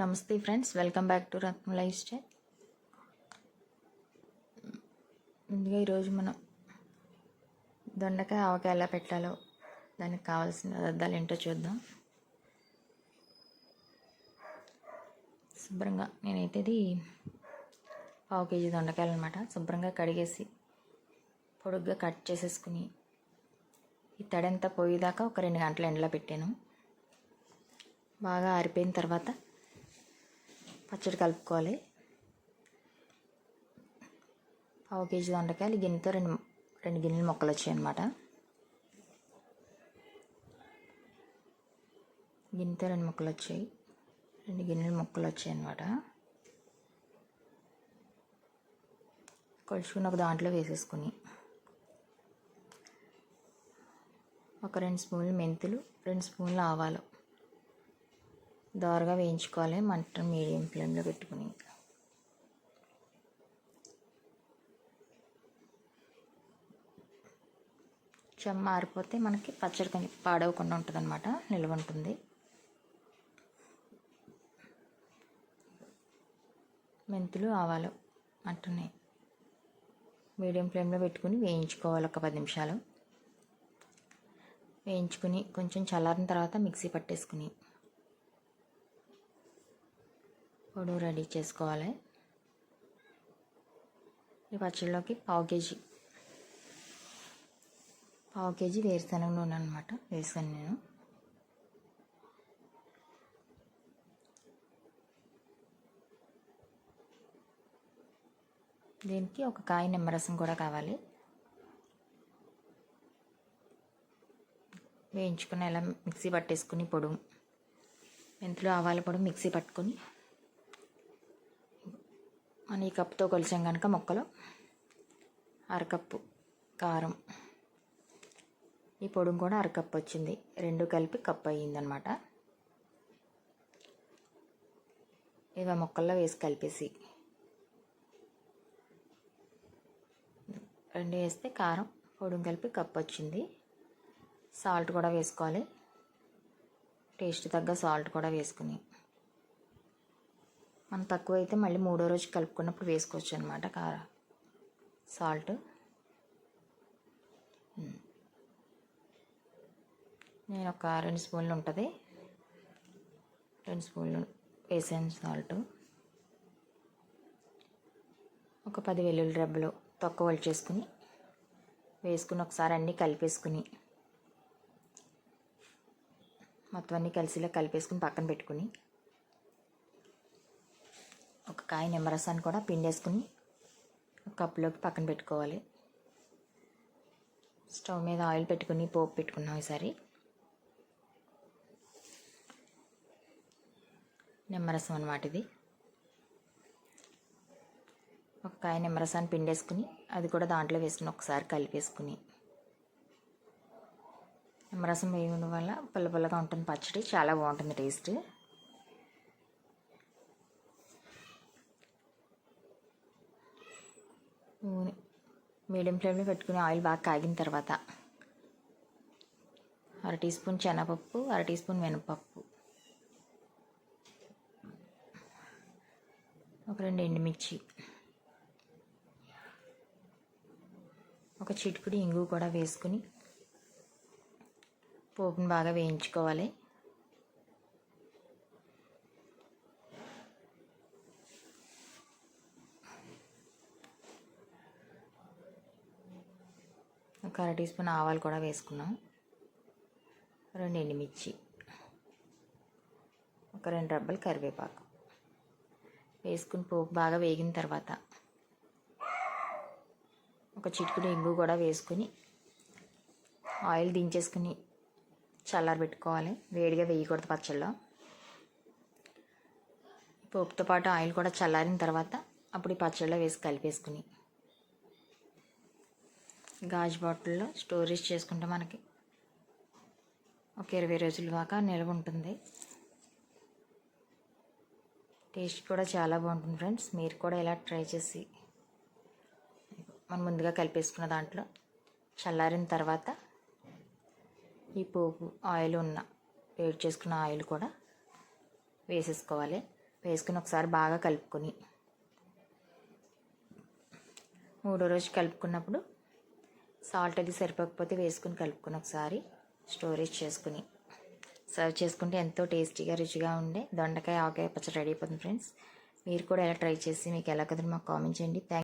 నమస్తే friends welcome back to Ratna life style. ముందుగా ఈరోజు మనం దొండకాయ ఆవకాయ ఎలా పెట్టాలో దానికి కావాల్సిన పదార్థాలు ఏంటో చూద్దాం. శుభ్రంగా నేనైతే ఇది పావు కేజీ దొండకాయలు అనమాట శుభ్రంగా కడిగేసి పొడుగ్గా కట్ చేసేసుకుని ఈ తడంతా పోయేదాకా ఒక రెండు గంటలు ఎండలో పెట్టాను. బాగా ఆరిపోయిన తర్వాత పచ్చడి కలుపుకోవాలి. పావు కేజీ దొండకాయలు గిన్నెతో రెండు రెండు గిన్నెలు మొక్కలు వచ్చాయి అనమాట గిన్నెతో రెండు మొక్కలు వచ్చాయి. రెండు గిన్నెలు మొక్కలు వచ్చాయి అనమాట కొలుచుకుని ఒక దాంట్లో వేసేసుకుని. ఒక రెండు స్పూన్లు మెంతులు రెండు స్పూన్లు ఆవాలు. దోరగా వేయించుకోవాలి. మటన్ మీడియం ఫ్లేమ్లో పెట్టుకుని. చెమ్మ మారిపోతే మనకి పచ్చడి కొంచెం పాడవకుండా ఉంటుంది అనమాట నిల్వ ఉంటుంది. మెంతులు ఆవాలు అంటున్నాయి మీడియం ఫ్లేమ్లో పెట్టుకుని వేయించుకోవాలి ఒక పది నిమిషాలు. వేయించుకుని కొంచెం చల్లారిన తర్వాత మిక్సీ పట్టేసుకుని పొడుగు రెడీ చేసుకోవాలి. ఈ పచ్చడిలోకి పావు కేజీ పావు కేజీ వేరుశనగ నూనె అనమాట వేసాను నేను. దీనికి ఒక కాయ నిమ్మరసం కూడా కావాలి. వేయించుకుని ఇలా మిక్సీ పట్టేసుకుని పొడుము మెంతులు ఆవాల పొడి మిక్సీ పట్టుకొని అని ఈ కప్పుతో కొలిచాం కనుక మొక్కలు. అరకప్పు కారం. ఈ పొడుం కూడా అరకప్పు వచ్చింది. రెండు కలిపి కప్పు అయ్యిందనమాట. ఇవి మొక్కల్లో వేసి కలిపేసి. రెండు వేస్తే కారం పొడుం కలిపి కప్పు వచ్చింది. సాల్ట్ కూడా వేసుకోవాలి. టేస్ట్ తగ్గ సాల్ట్ కూడా వేసుకుని. మనం తక్కువ అయితే మళ్ళీ మూడో రోజు కలుపుకున్నప్పుడు వేసుకోవచ్చు అనమాట కార సాల్ట్ నేను ఒక రెండు స్పూన్లు ఉంటుంది. రెండు స్పూన్లు వేసాను సాల్ట్. ఒక పది వెల్లుల్లి రెబ్బలు తొక్క చేసుకుని వేసుకుని ఒకసారి అన్నీ కలిపేసుకుని మొత్తం అన్నీ కలిసిలా కలిపేసుకుని పక్కన పెట్టుకుని ఒక కాయ నిమ్మరసాన్ని కూడా పిండేసుకుని ఒక కప్పులోకి పక్కన పెట్టుకోవాలి. స్టవ్ మీద ఆయిల్ పెట్టుకుని పోపు పెట్టుకున్నాం ఈసారి. నిమ్మరసం అనమాట ఇది. ఒక కాయ నిమ్మరసాన్ని పిండేసుకుని అది కూడా దాంట్లో వేసుకుని ఒకసారి కలిపేసుకుని. నిమ్మరసం వేయడం వల్ల పుల్ల పుల్లగా ఉంటుంది పచ్చడి చాలా బాగుంటుంది టేస్ట్. నూనె మీడియం ఫ్లేమ్లో పెట్టుకుని ఆయిల్ బాగా కాగిన తర్వాత అర టీ స్పూన్ శనగపప్పు అర టీ స్పూన్ మినపప్పు. ఒక రెండు ఎండుమిర్చి. ఒక చిటుకుడి ఇంగు కూడా వేసుకుని పోపును బాగా వేయించుకోవాలి. ఒక అర టీ స్పూన్ ఆవాలు కూడా వేసుకున్నాం. రెండు ఎండుమిర్చి ఒక రెండు రబ్బలు కరివేపాకు వేసుకుని పోపు బాగా వేగిన తర్వాత ఒక చిటికుడు ఇంగు కూడా వేసుకుని ఆయిల్ దించేసుకుని చల్లారబెట్టుకోవాలి వేడిగా వేయకూడదు పచ్చళ్ళలో పోపుతో పాటు ఆయిల్ కూడా చల్లారిన తర్వాత అప్పుడు ఈ పచ్చళ్ళలో వేసి కలిపేసుకుని గాజు బాటిల్లో స్టోరేజ్ చేసుకుంటే మనకి ఒక ఇరవై రోజుల దాకా నిల్వ ఉంటుంది. టేస్ట్ కూడా చాలా బాగుంటుంది ఫ్రెండ్స్. మీరు కూడా ఇలా ట్రై చేసి మనం ముందుగా కలిపేసుకున్న దాంట్లో చల్లారిన తర్వాత ఈ పోపు ఆయిల్ ఉన్న వేడి చేసుకున్న ఆయిల్ కూడా వేసేసుకోవాలి. వేసుకుని ఒకసారి బాగా కలుపుకొని మూడో రోజు కలుపుకున్నప్పుడు సాల్ట్ అది సరిపోకపోతే వేసుకుని కలుపుకొని ఒకసారి స్టోరేజ్ చేసుకుని సర్వ్ చేసుకుంటే ఎంతో టేస్టీగా రుచిగా ఉండే దొండకాయ ఆవకాయ పచ్చడి రెడీ అయిపోతుంది ఫ్రెండ్స్. మీరు కూడా ఎలా ట్రై చేసి మీకు ఎలా కదండి మాకు కామెంట్ చేయండి. థ్యాంక్